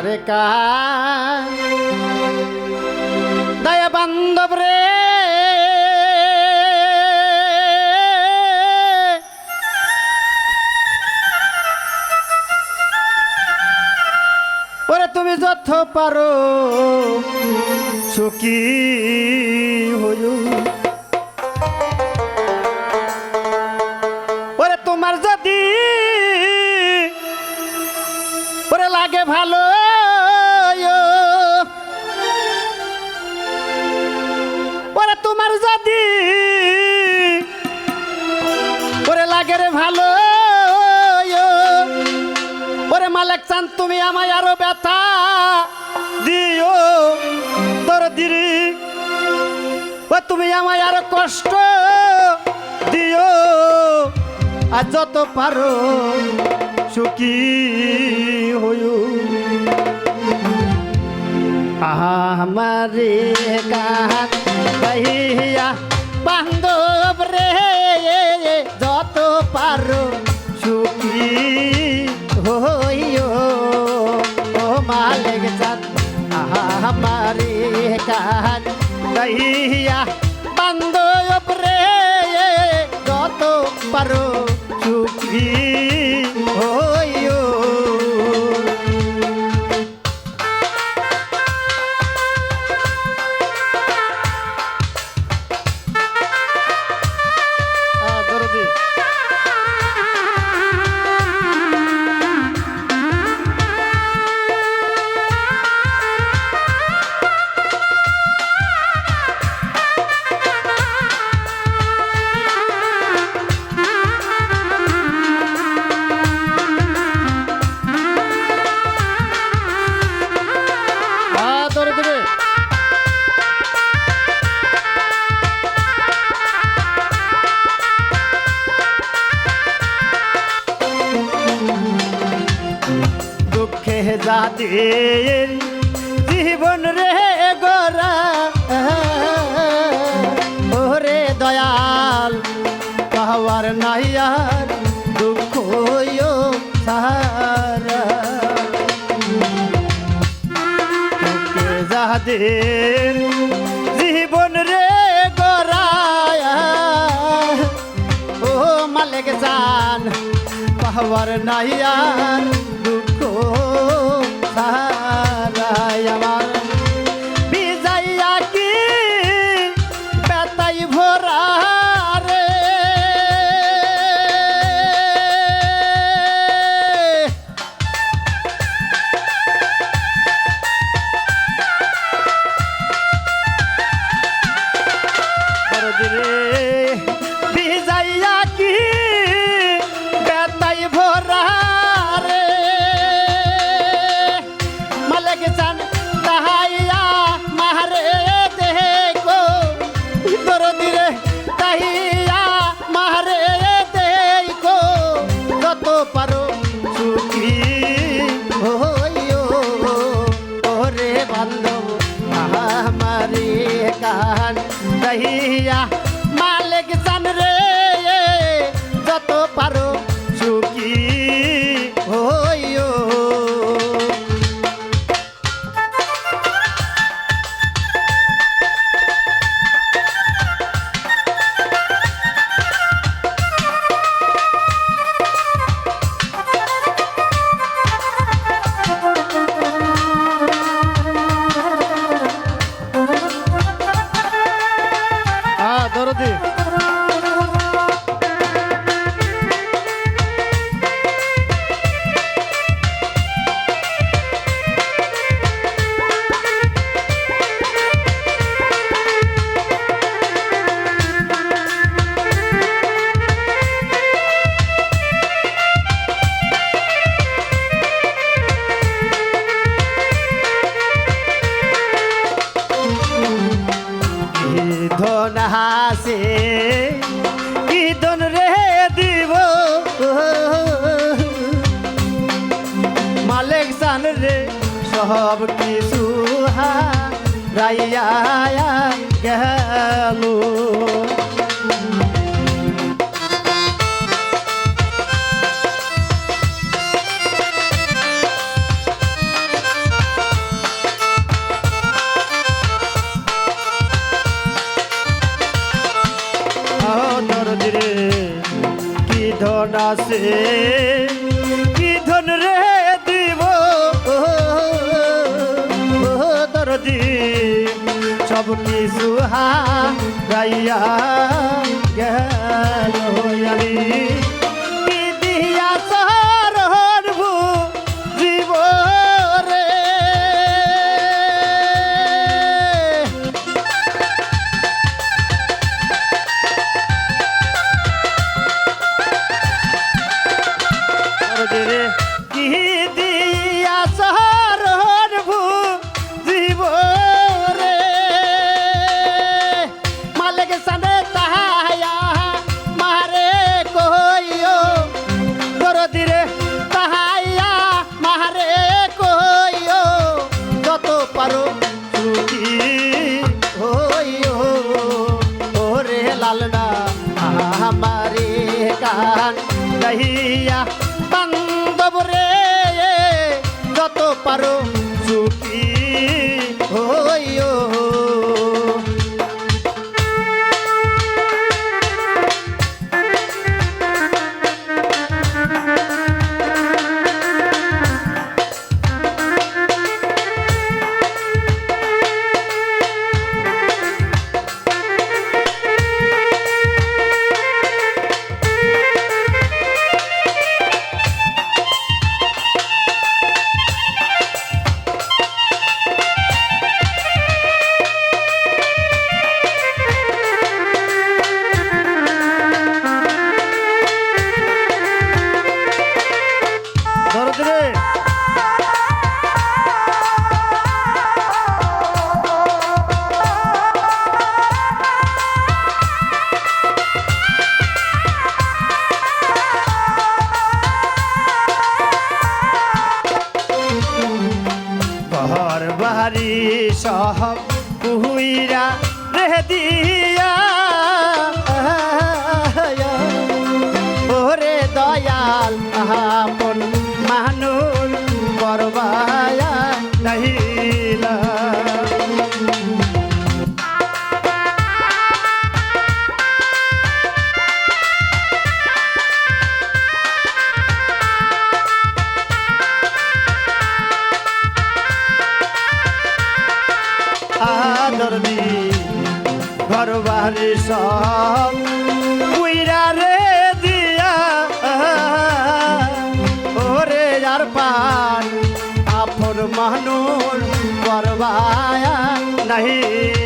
আরে দয়া বান্ধব রে। ওরে তুমি যত পারো সুখী হইও। তুমি আমায় আরও কষ্ট দিও। আর যত পারো সুখী হইও। আমারে বান্ধব রে, যত পারো সুখী হইও। ও মালিক চাঁদ আমারে কাহাত কহিয়া বান্ধব রে যত পারো সুখী যাদের জীবন রে গোরা। ওরে দয়াল, পাওয়ার নাই আর দুঃখ সারা যাদের জীবন রে গোরায় ও মালিক জান, পাওয়ার নাই দুঃখ Bye. কান দহিয়া মালিক চান রে যত পারো সব কিছু হারাইয়া গেল ধন আছে? সব সুহা হারাইয়া পারো ছুটি হইও ওরে লালনা আমারে কান দহিয়া বাড়ি সব কুহুইরা রেহ দিয়া। ওরে দয়াল আপন মানুষ করবায়া নহিলা দি ঘর বাড়ি সব কুইরা রে দিয়া। ওরে আর পান আপন মানুষ করবায়া নাহিয়া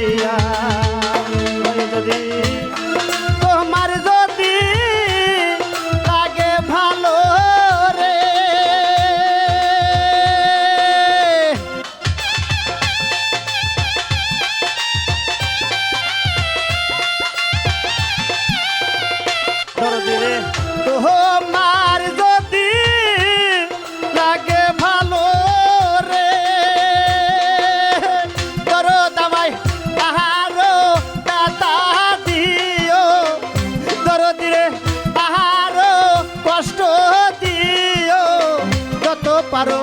পারো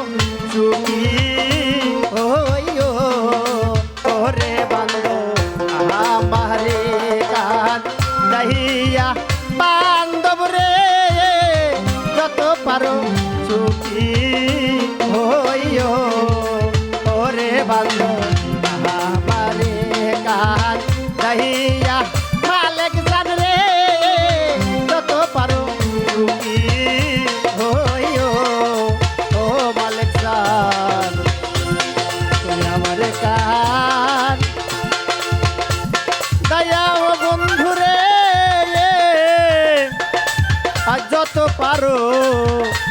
চুকি। হইও ওরে বান্ধব আমারে কান দহিয়া বান্ধব রে। যত পারো হইও ওরে বান্ধব পারো সুখী